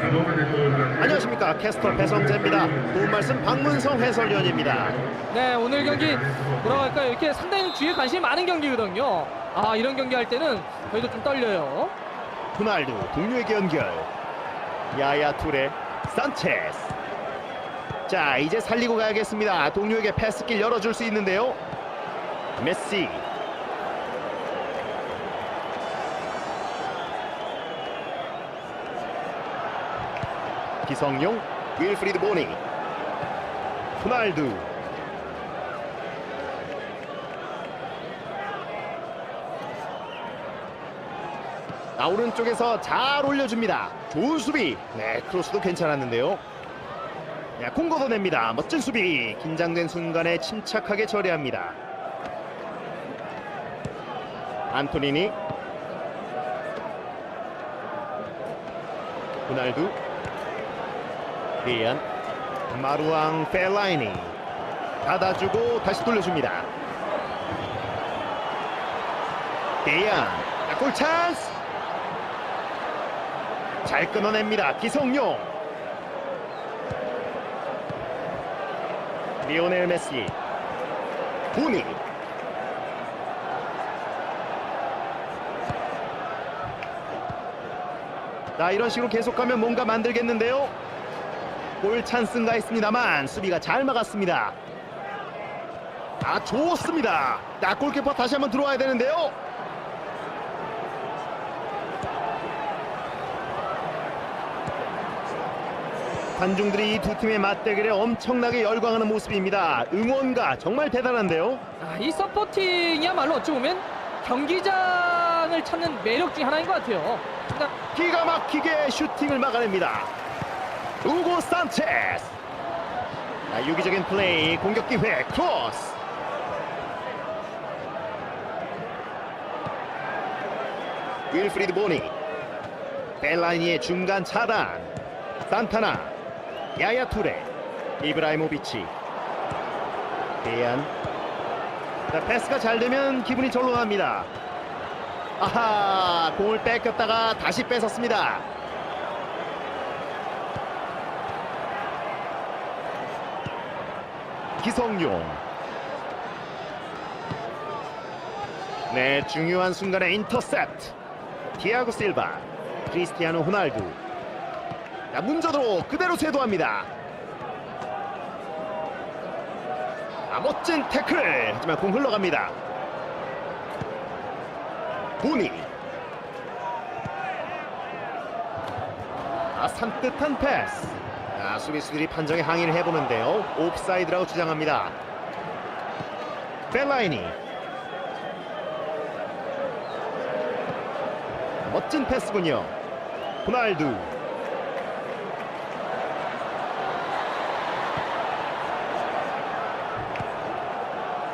안녕하십니까 캐스터 배성재입니다. 도움 말씀 박문성 해설위원입니다. 네, 오늘 경기 뭐라고 할까요? 이렇게 상당히 주위에 관심이 많은 경기거든요. 아, 이런 경기 할 때는 저희도 좀 떨려요. 호날두 동료에게 연결. 야야 투레 산체스. 자 이제 살리고 가야겠습니다. 동료에게 패스길 열어줄 수 있는데요. 메시. 기성용, 윌프리드 보니, 호날두. 아, 오른쪽에서 잘 올려줍니다. 좋은 수비. 네, 크로스도 괜찮았는데요. 야, 공 걷어냅니다. 멋진 수비. 긴장된 순간에 침착하게 처리합니다. 안토니니. 호날두. 리안. 마루앙 펠라이니. 받아주고 다시 돌려줍니다. 대안. 골 찬스. 잘 끊어냅니다. 기성용. 리오넬 메시. 보니. 자 이런 식으로 계속하면 뭔가 만들겠는데요. 골 찬스인가 했습니다만 수비가 잘 막았습니다. 아 좋습니다. 자 골키퍼 다시 한번 들어와야 되는데요. 관중들이 이 두 팀의 맞대결에 엄청나게 열광하는 모습입니다. 응원가 정말 대단한데요. 아, 이 서포팅이야말로 어찌 보면 경기장을 찾는 매력 중 하나인 것 같아요. 그러니까 기가 막히게 슈팅을 막아냅니다. 우고 산체스. 자, 유기적인 플레이, 공격 기회, 크로스. 윌프리드 보니. 벨라니의 중간 차단. 산타나. 야야 투레. 이브라이모비치. 대안. 자, 패스가 잘 되면 기분이 절로 갑니다. 아하 공을 뺏겼다가 다시 뺏었습니다 기성용. 네 중요한 순간에 인터셉트. 디아고 실바 크리스티아노 호날두. 자 문저도 그대로 쇄도합니다. 아, 멋진 태클. 하지만 공 흘러갑니다. 보니. 아 산뜻한 패스 아, 수비수들이 판정에 항의를 해보는데요. 옵사이드라고 주장합니다. 벨라이니. 멋진 패스군요. 호날두.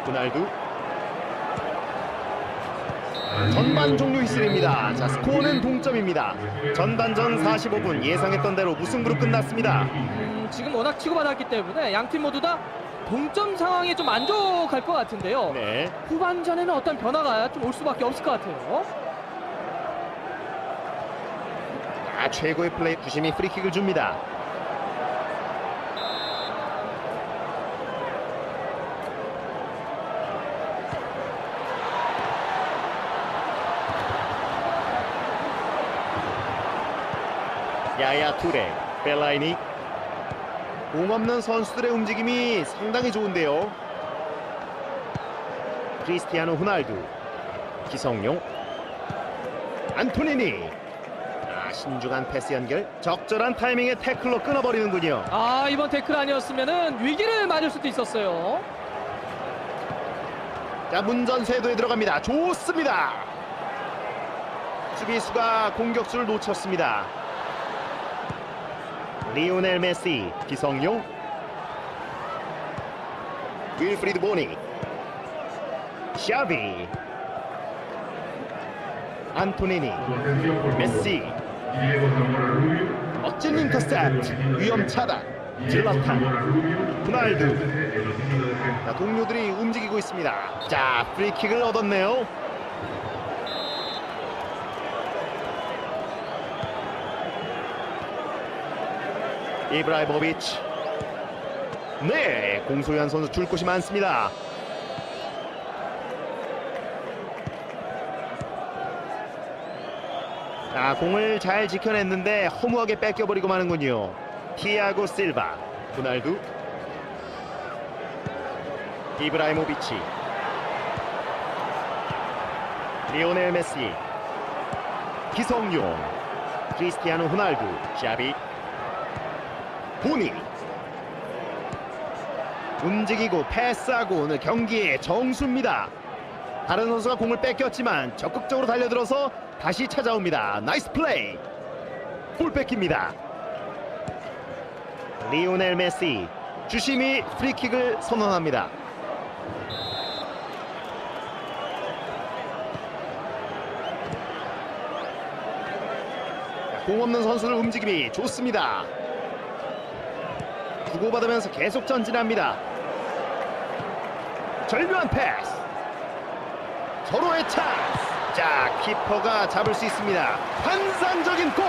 호날두 전반 종료 휘슬입니다. 자, 스코어는 동점입니다. 전반전 45분 예상했던 대로 무승부로 끝났습니다. 음, 지금 워낙 치고받았기 때문에 양 팀 모두 다 동점 상황에 좀 만족할 것 같은데요. 네. 후반전에는 어떤 변화가 좀 올 수밖에 없을 것 같아요. 아, 최고의 플레이 부심이 프리킥을 줍니다. 야야 투레, 벨라이니. 공 없는 선수들의 움직임이 상당히 좋은데요. 크리스티아노 호날두, 기성용, 안토니니. 아, 신중한 패스 연결 적절한 타이밍에 태클로 끊어버리는군요. 아, 이번 태클 아니었으면 위기를 맞을 수도 있었어요. 자 문전 쇄도에 들어갑니다. 좋습니다. 수비수가 공격수를 놓쳤습니다 리오넬 메시 기성용. 윌프리드 보니 샤비. 안토니니. 메시. 멋진 인터셉트. 위험 차단. 질라탄. 자, 동료들이 움직이고 있습니다. 자 프리킥을 얻었네요 이브라이모비치. 네, 공소현 선수 줄 곳이 많습니다. 자, 공을 잘 지켜냈는데 허무하게 뺏겨버리고 마는군요. 티아고 실바, 호날두, 이브라이모비치, 리오넬 메시, 기성용, 크리스티아노 호날두, 샤비, 보니. 움직이고 패스하고 오늘 경기의 정수입니다. 다른 선수가 공을 뺏겼지만 적극적으로 달려들어서 다시 찾아옵니다. 나이스 플레이. 볼 뺏깁니다. 리오넬 메시 주심이 프리킥을 선언합니다. 공 없는 선수들 움직임이 좋습니다. 주고받으면서 계속 전진합니다. 절묘한 패스. 서로의 찬스. 자, 키퍼가 잡을 수 있습니다. 환상적인 골.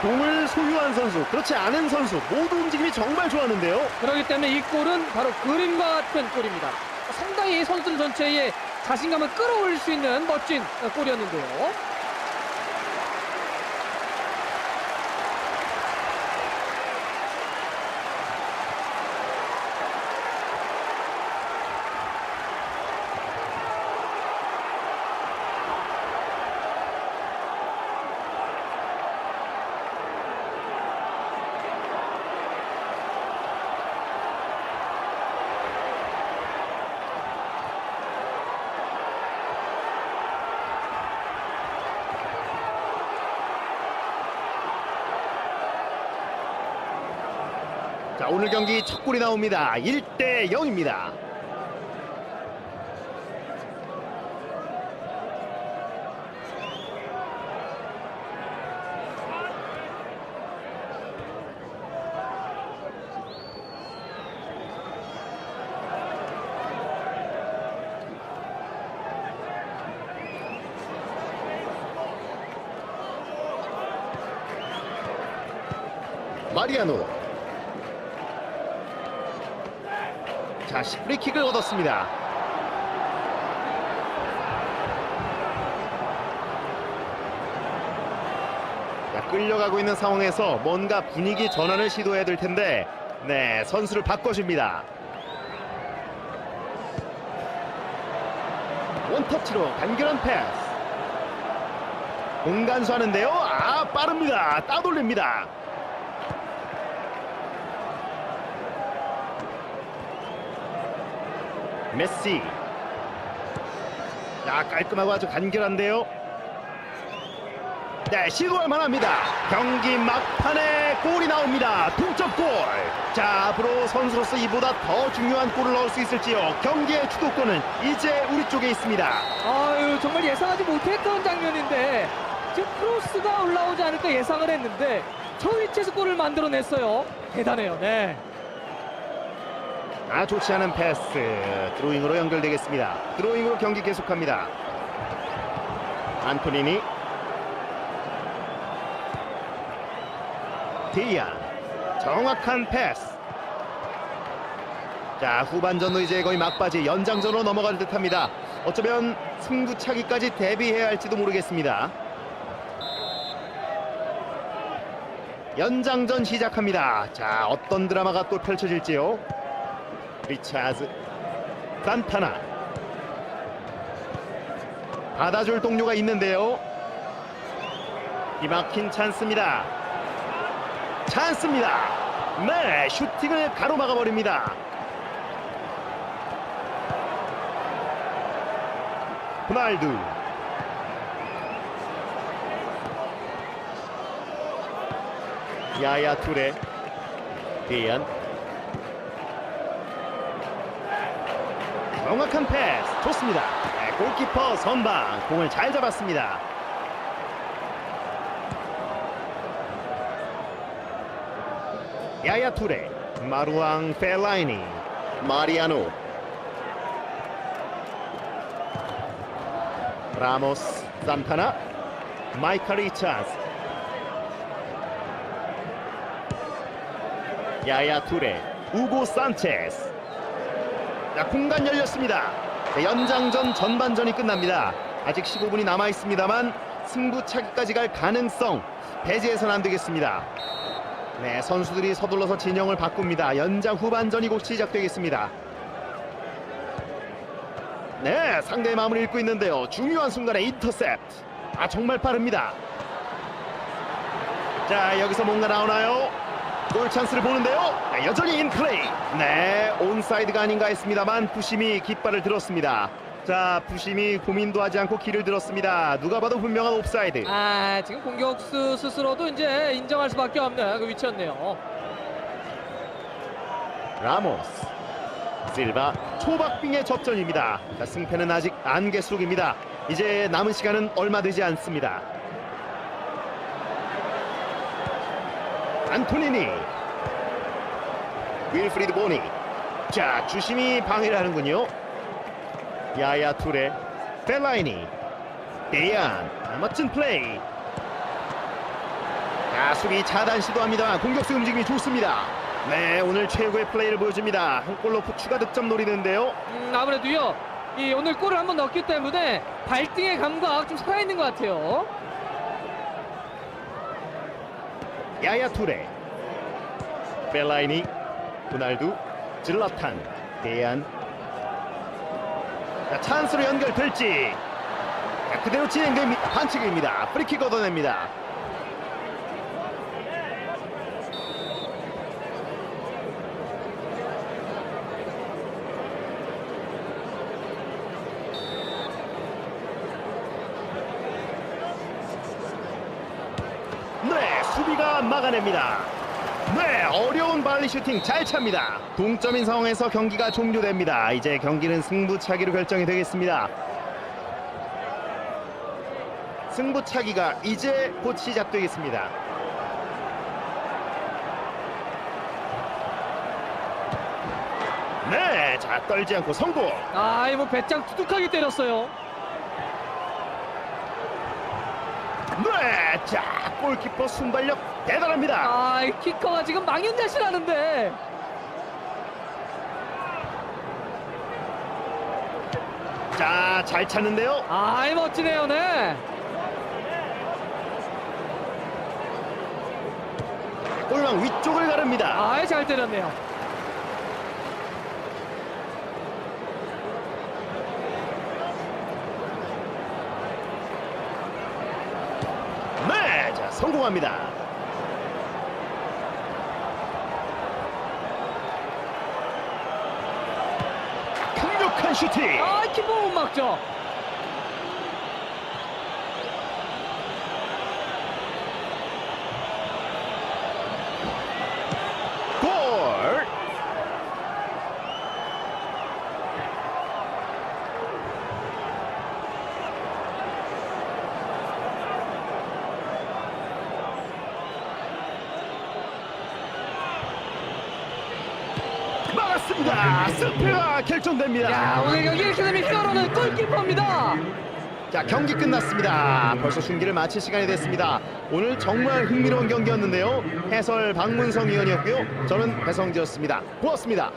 공을 소유한 선수, 그렇지 않은 선수 모두 움직임이 정말 좋았는데요. 그렇기 때문에 이 골은 바로 그림과 같은 골입니다. 상당히 선수들 전체의 자신감을 끌어올릴 수 있는 멋진 골이었는데요. 자, 오늘 경기 첫 골이 나옵니다. 1대 0입니다. 마리아노 자, 프리킥을 얻었습니다. 자, 끌려가고 있는 상황에서 뭔가 분위기 전환을 시도해야 될 텐데, 네, 선수를 바꿔줍니다. 원터치로 간결한 패스. 공간수 하는데요. 아, 빠릅니다. 따돌립니다. 메시. 자 깔끔하고 아주 간결한데요? 네 시도할 만합니다. 경기 막판에 골이 나옵니다. 동점골. 자 앞으로 선수로서 이보다 더 중요한 골을 넣을 수 있을지요? 경기의 주도권은 이제 우리 쪽에 있습니다. 아유 정말 예상하지 못했던 장면인데 지금 크로스가 올라오지 않을까 예상을 했는데 저 위치에서 골을 만들어냈어요. 대단해요. 네. 아 좋지 않은 패스. 드로잉으로 연결되겠습니다. 드로잉으로 경기 계속합니다. 안토니니. 디안. 정확한 패스. 자 후반전도 이제 거의 막바지 연장전으로 넘어갈 듯합니다. 어쩌면 승부차기까지 대비해야 할지도 모르겠습니다. 연장전 시작합니다. 자 어떤 드라마가 또 펼쳐질지요 리차즈. 산타나. 받아줄 동료가 있는데요. 기막힌 찬스입니다. 찬스입니다. 네 슈팅을 가로막아 버립니다. 호날두. 야야 투레. 디안 정확한 패스 좋습니다. 네, 골키퍼 선방 공을 잘 잡았습니다. 야야 투레 마루앙 펠라이니 마리아노 라모스 산타나 마이카 리차즈 야야 투레, 우고 산체스. 자, 공간 열렸습니다. 네, 연장전 전반전이 끝납니다. 아직 15분이 남아 있습니다만 승부차기까지 갈 가능성 배제해서는 안 되겠습니다. 네, 선수들이 서둘러서 진영을 바꿉니다. 연장 후반전이 곧 시작되겠습니다. 네, 상대의 마음을 읽고 있는데요. 중요한 순간에 인터셉트. 아, 정말 빠릅니다. 자, 여기서 뭔가 나오나요? 골 찬스를 보는데요. 네, 여전히 인플레이. 네, 온사이드가 아닌가 했습니다만 부심이 깃발을 들었습니다. 자, 부심이 고민도 하지 않고 길을 들었습니다. 누가 봐도 분명한 옵사이드. 아 지금 공격수 스스로도 이제 인정할 수밖에 없는 그 위치였네요. 라모스 실바 초박빙의 접전입니다 자, 승패는 아직 안개 속입니다 이제 남은 시간은 얼마 되지 않습니다 안토니니. 윌프리드 보니. 자 주심이 방해를 하는군요. 야야 투레 벨라이니 데이안 아, 멋진 플레이. 자 수비 차단 시도합니다. 공격수 움직임이 좋습니다. 네 오늘 최고의 플레이를 보여줍니다. 한골 넣고 추가 득점 노리는데요. 음, 아무래도요. 이 오늘 골을 한번 넣었기 때문에 발등의 감각 좀 살아있는 것 같아요. 야야 투레. 벨라이니 호날두 질라탄 대안. 자, 찬스로 연결될지. 자, 그대로 진행됩니다. 반칙입니다. 프리킥 얻어냅니다 네, 수비가 막아냅니다. 네, 어려운 발리 슈팅 잘 찹니다. 동점인 상황에서 경기가 종료됩니다. 이제 경기는 승부차기로 결정이 되겠습니다. 승부차기가 이제 곧 시작되겠습니다. 네, 자 떨지 않고 성공. 아, 이뭐 배짱 두둑하게 때렸어요. 네, 자 골키퍼 순발력 대단합니다. 아, 이 키커가 지금 망연자실하는데. 자, 잘 찼는데요. 아, 이 멋지네요, 네. 골망 위쪽을 가릅니다. 아, 잘 때렸네요. 네, 자 성공합니다. 강력한 슈팅. 아, 키퍼 결정됩니다. 야, 오늘 경기 이렇게 되면 히어로는 골키퍼입니다. 자 경기 끝났습니다. 벌써 중계를 마칠 시간이 됐습니다. 오늘 정말 흥미로운 경기였는데요. 해설 박문성 위원이었고요. 저는 배성재였습니다. 고맙습니다.